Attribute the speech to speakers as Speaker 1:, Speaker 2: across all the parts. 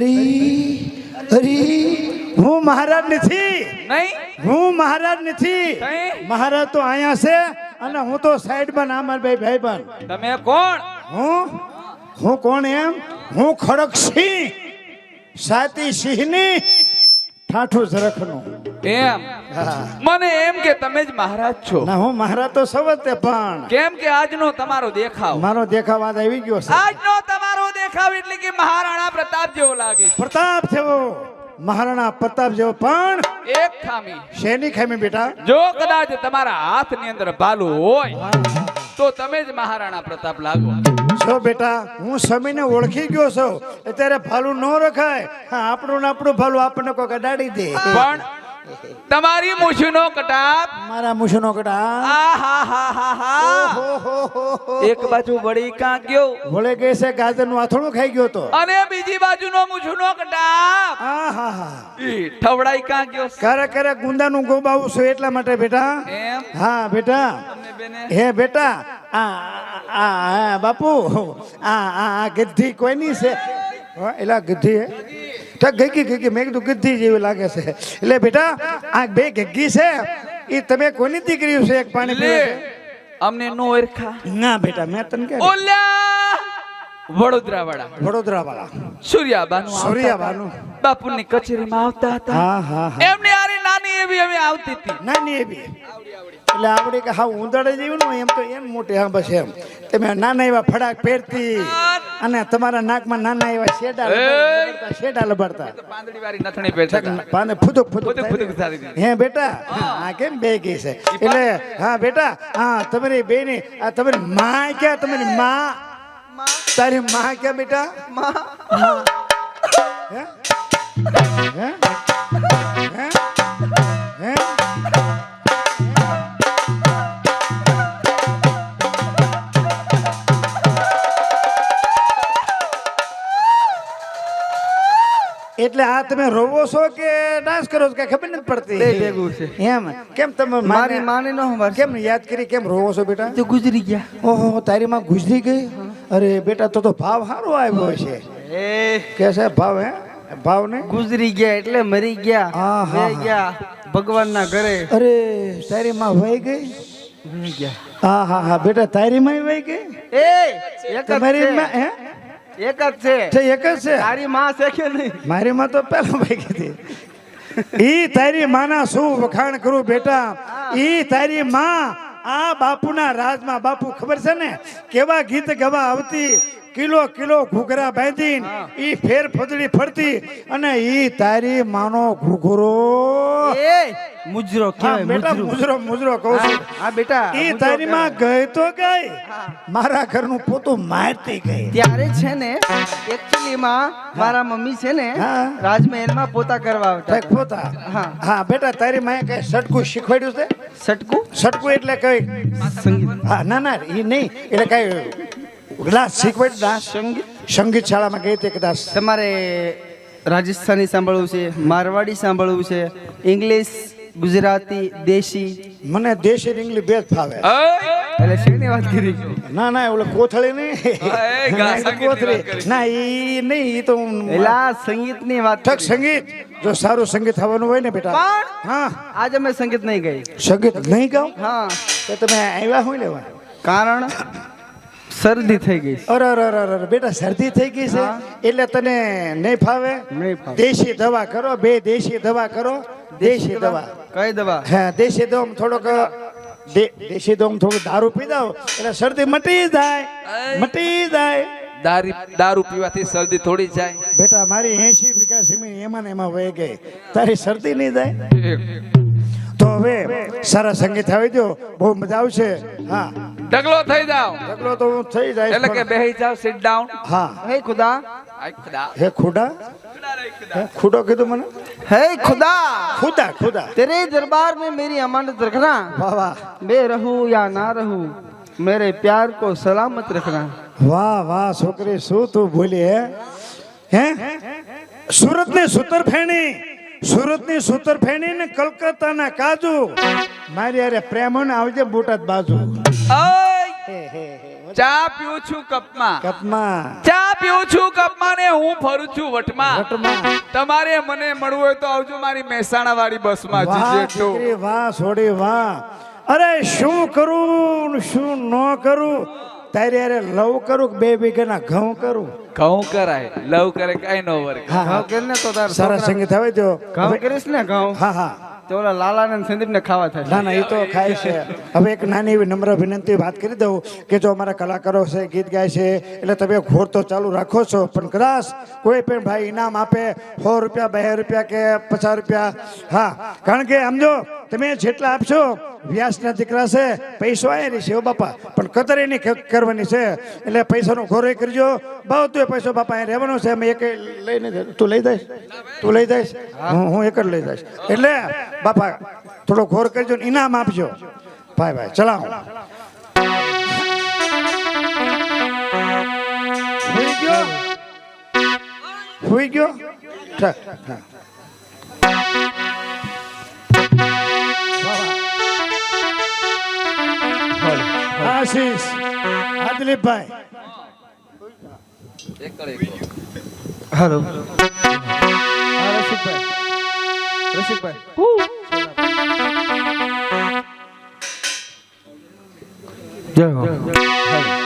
Speaker 1: અરે અરે હું મહારાજ નથી.
Speaker 2: નહીં?
Speaker 1: હું મહારાજ નથી. મહારાજ તો અહીંયા છે અને હું તો સાઈડમાં ના માર ભાઈ પણ.
Speaker 2: તમે કોણ?
Speaker 1: હું? હું કોણ એમ? હું ખડક સિંહ. સાતી સિંહની ઠાઠું ઝરખનું.
Speaker 2: એમ? મને એમ કે તમે જ મહારાજ છો.
Speaker 1: ના હું મહારાજ તો સવતે પણ.
Speaker 2: કેમ કે આજનો તમારો દેખાવ.
Speaker 1: મારો દેખાવ આજ આવી ગયો છે.
Speaker 2: આજનો દેખાવ એટલે કે મહારાણા પ્રતાપ જેવો લાગે
Speaker 1: પ્રતાપ જેવો મહારાણા પ્રતાપ જેવો પણ
Speaker 2: એક ખામી.
Speaker 1: શેની ખામી બેટા?
Speaker 2: જો કદાચ તમારા હાથની અંદર ભાલું હોય તો તમે જ મહારાણા પ્રતાપ લાગો.
Speaker 1: જો બેટા હું સમયને ઓળખી ગયો છું અત્યારે ભાલું ન રખાય. હા આપણું ને આપણું ભાલું આપણને કોઈ અડાડી દે.
Speaker 2: પણ તમારી મૂછનો કટાપ
Speaker 1: મારા મુશનો કડા
Speaker 2: આહાહાહાહા. એક બાજુ વળી કા ગયો?
Speaker 1: વળે કે છે ગાજરનું આથોણું ખાઈ ગયો તો.
Speaker 2: અને બીજી બાજુ નો મૂછું
Speaker 1: નો હા
Speaker 2: ઠવડાઈ કા ગયો?
Speaker 1: કરે કરે ગુંદા નું ગોબાવું છું એટલા માટે બેટા. હા બેટા. હે બેટા. આ આ બાપુ. આ આ આ ગદ્દી કોઈની છે? એલા ગદ્દી હે? ઠક ગઈ ગઈ મેં કીધું ગદ્દી જેવી લાગે છે. એટલે બેટા આ બે ગગ્ગી છે. એ તમે કોની દીકરી છે? એક પાણી પીવે
Speaker 2: અમને નો
Speaker 1: ઓરખા ના બેટા મેં તને કે
Speaker 2: ઓલ્યા! વડોદરા વાળા
Speaker 1: વડોદરા વાળા
Speaker 2: સૂર્યાબાનું.
Speaker 1: સૂર્યાબાનું.
Speaker 2: બાપુની કચેરીમાં આવતા હતા.
Speaker 1: હા હા.
Speaker 2: એમની નાની એવી હવે આવતી હતી.
Speaker 1: નાની એવી. એટલે આવડી કે હા ઉંદરડે જેવું ને એમ તો એમ મોટી હા બસ એમ. તમે નાના એવા ફડાક પહેરતી અને તમારા નાકમાં નાના એવા શેડા શેડા લબાડતા.
Speaker 2: પાંદડી વાળી નથણી પહેરતા હતા.
Speaker 1: ફૂદુક ફૂદુક
Speaker 2: ફૂદુક ફૂદુક થતી
Speaker 1: હે બેટા? હા કેમ બે ગઈ છે એટલે હા બેટા હા તમારી બેની આ તમારી માં ક્યાં તમારી માં? તારી માં ક્યાં બેટા? માં. હે? હે? એટલે આ તમે રોવો છો કે ડાન્સ કરો છો કે ખબર નથી પડતી?
Speaker 3: બે ભેગું છે.
Speaker 1: એમ. કેમ તમે
Speaker 3: મારી માને નો.
Speaker 1: કેમ યાદ કરી કેમ રોવો છો બેટા?
Speaker 3: તો ગુજરી ગયા.
Speaker 1: ઓહો તારી માં ગુજરી ગઈ? અરે બેટા તો તો ભાવ સારો આવ્યો છે
Speaker 3: એ.
Speaker 1: કે છે ભાવ હે? ભાવ ને
Speaker 3: ગુજરી ગયા એટલે મરી ગયા.
Speaker 1: હા,
Speaker 3: વહી ગયા ભગવાનના ઘરે.
Speaker 1: અરે તારી માં વહી ગઈ?
Speaker 3: ગયા.
Speaker 1: હા હા હા બેટા તારી માં વહી ગઈ?
Speaker 3: એ
Speaker 1: તમારી માં હે?
Speaker 3: એક જ છે.
Speaker 1: છે એક જ છે.
Speaker 3: તારી માં શેખે નહીં?
Speaker 1: મારી માં તો પેલા ભાઈ હતી ઈ તારી માના શું વખાણ કરું બેટા? ઈ તારી માં આ બાપુના રાજમાં બાપુ ખબર છે ને? કેવા ગીત ગવા આવતી કિલો કિલો ઘૂઘરા બાંધીને ઈ ફેર ફદડી ફરતી અને ઈ તારી માનો ઘૂઘરો.
Speaker 3: મુજરો
Speaker 1: બેટા
Speaker 3: મુજરો.
Speaker 1: મુજરો કહું છું.
Speaker 3: હા, બેટા
Speaker 1: ઈ તારી માં. ગઈ તો ગઈ. મારા ઘરનું પોતું મારતી ગઈ.
Speaker 3: ત્યારે છે ને એકચ્યુઅલી માં મારા મમ્મી છે ને
Speaker 1: હા.
Speaker 3: રાજમહેલમાં પોતા કરવા આવતા.
Speaker 1: પોતા?
Speaker 3: હા.
Speaker 1: હા બેટા તારી માએ કઈ સટકું શીખવાડ્યું છે?
Speaker 3: સટકું?
Speaker 1: સટકું એટલે કઈ?
Speaker 3: સંગીત.
Speaker 1: હા ના ના એ નહીં એટલે કઈ ક્લાસ શીખવાડ દાસ?
Speaker 3: સંગીત?
Speaker 1: સંગીત શાળામાં ગઈ તે કદાચ
Speaker 3: તમારે રાજસ્થાની સાંભળવું છે મારવાડી સાંભળવું છે ઇંગ્લિશ ગુજરાતી દેશી?
Speaker 1: મને દેશી ઇંગ્લિશ બે જ ફાવે
Speaker 3: એટલે શેની વાત કરી?
Speaker 1: ના ના ઓલો કોથળી નહીં કોથળી. ના એ નહીં એ તો
Speaker 3: એલા સંગીતની વાત
Speaker 1: ઠક સંગીત. જો સારું સંગીત થવાનું હોય ને બેટા. હા.
Speaker 3: આજે મેં સંગીત નહીં ગઈ.
Speaker 1: સંગીત નહીં ગાઉં?
Speaker 3: હા.
Speaker 1: તો તમે આવ્યા હોય લેવા
Speaker 3: કારણ? શરદી થઈ ગઈ છે.
Speaker 1: અરે અરે અરે અરે બેટા શરદી થઈ ગઈ છે એટલે તને નહીં ફાવે?
Speaker 3: નહીં ફાવે.
Speaker 1: દેશી દવા કરો બે દેશી દવા કરો દેશી દવા?
Speaker 3: કઈ દવા?
Speaker 1: હા દેશી દવા થોડોક દેશી દવા થોડું દારૂ પી દઉં એટલે શરદી મટી જાય મટી જાય.
Speaker 2: દારી દારૂ પીવાથી શરદી થોડી જાય.
Speaker 1: બેટા મારી એસી વીઘા જમીન એમાં ને એમાં વહી ગઈ. તારી શરદી નહીં જાય? તો હવે સારા સંગીત આવી દો બહુ મજા આવશે. હા.
Speaker 2: ઢગલો થઈ જાવ
Speaker 1: ઢગલો તો હું થઈ જાય
Speaker 2: એટલે કે બેહી જાવ સિટ ડાઉન
Speaker 1: હા
Speaker 3: હે ખુદા
Speaker 1: હે ખુડા હે ખુડો કીધું મને
Speaker 3: હે ખુદા
Speaker 1: ખુદા ખુદા
Speaker 3: तेरे दरबार में मेरी अमानत रखना
Speaker 1: વાહ વાહ
Speaker 3: मैं रहूं या ना रहूं मेरे प्यार को सलामत रखना
Speaker 1: વાહ વાહ છોકરી શું તું બોલી હે હે સુરત ની સુતર ફેણી સુરત ની સુતર ફેણી ને કલકત્તાના કાજુ મારી અરે પ્રેમ ને આવજે બોટાદ બાજુ
Speaker 2: અય!
Speaker 1: હે હે હે
Speaker 2: ચા પીઉં છું કપમાં.
Speaker 1: કપમાં.
Speaker 2: ચા પીઉં છું કપમાં ને હું ફરું છું વટમાં.
Speaker 1: વટમાં.
Speaker 2: તમારે મને મળવું હોય તો આવજો મારી મહેસાણા વાળી બસમાં
Speaker 1: વાહ
Speaker 2: જીજે.
Speaker 1: વાહ છોડી વાહ. અરે શું કરું શું ન કરું? તારે અરે લવ કરું કે બે વીઘાના ઘઉં કરું?
Speaker 2: ઘઉં કરાય. લવ કરે કઈ નો વર્ક
Speaker 1: હા હા.
Speaker 3: ઘઉં કર ને તો તાર
Speaker 1: સારા સંગીત આવે જો
Speaker 3: ઘઉં કરીશ ને ઘઉં?
Speaker 1: હા હા.
Speaker 3: તો ઓલા લાલા ને સંદીપ ને ખાવા થાય
Speaker 1: ના ના એ તો ખાય છે. હવે એક નાની એવી નમ્ર વિનંતી વાત કરી દઉં કે જો અમારા કલાકારો છે ગીત ગાય છે એટલે તમે ઘોર તો ચાલુ રાખો છો પણ કદાચ કોઈ પણ ભાઈ ઇનામ આપે સો રૂપિયા બે રૂપિયા કે પચાસ રૂપિયા. હા કારણ કે સમજો તમે જેટલા આપશો વ્યાસના દીકરા છે પૈસો આવેલી છે બાપા. પણ કતરી નહીં કરવાની છે. એટલે પૈસાનો ઘોરો કરજો. બહુ તું પૈસો બાપા અહીં રહેવાનો છે. અમે એક લઈને તું લઈ દઈશ તું લઈ દઈશ હું. હું એક જ લઈ દઈશ એટલે બાપા થોડો ઘોર કરજો ને ઇનામ આપજો. ભાઈ ભાઈ ચલાવો. હુઈ ગયો? હુઈ ગયો? આશીષ હા દિલીપભાઈ
Speaker 3: હાલો હા રસિકભાઈ રસિકભાઈ જય હો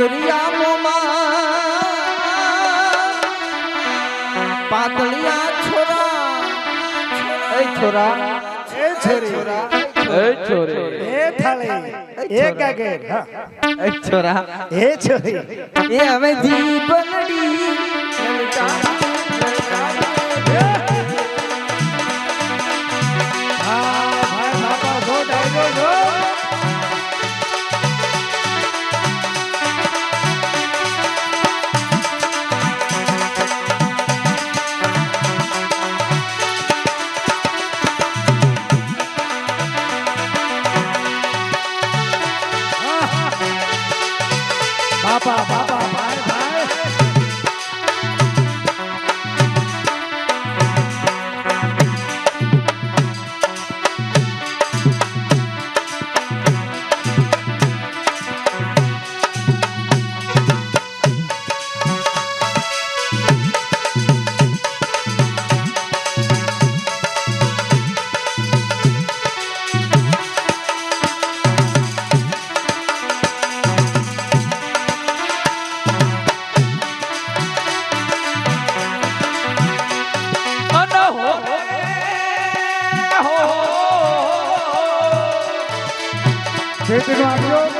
Speaker 4: શંકરિયા મોમાં પાતળિયા છોરા.
Speaker 3: એ છોરા.
Speaker 1: એ છોરી.
Speaker 2: એ છોરે.
Speaker 1: એ થાળી. એ કાગે
Speaker 3: એ છોરા.
Speaker 1: એ છોરી.
Speaker 4: એ હવે જીવનડી
Speaker 1: હા ભાઈ બાપા જો ડાયરો જો. ખેતીનું આપજો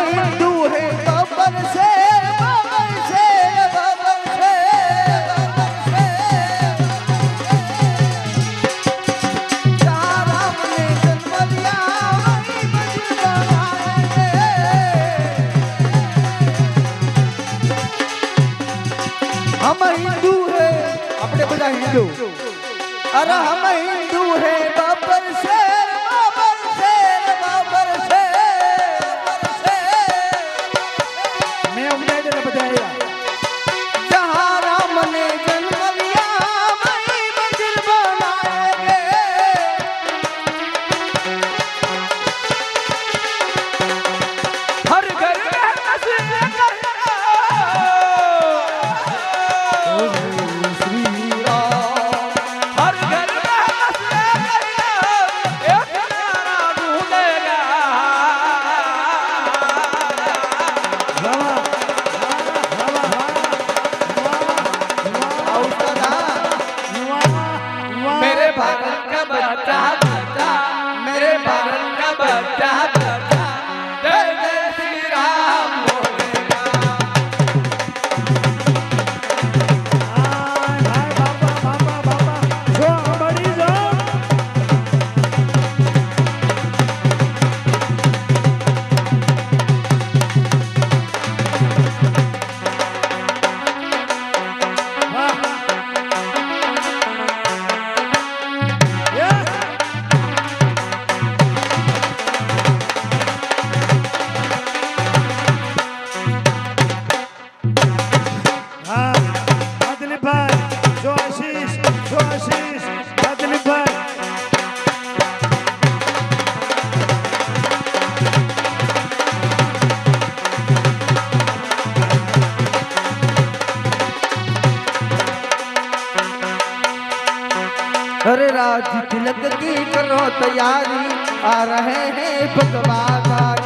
Speaker 3: करो तैयारी आ रहे हैं भगवान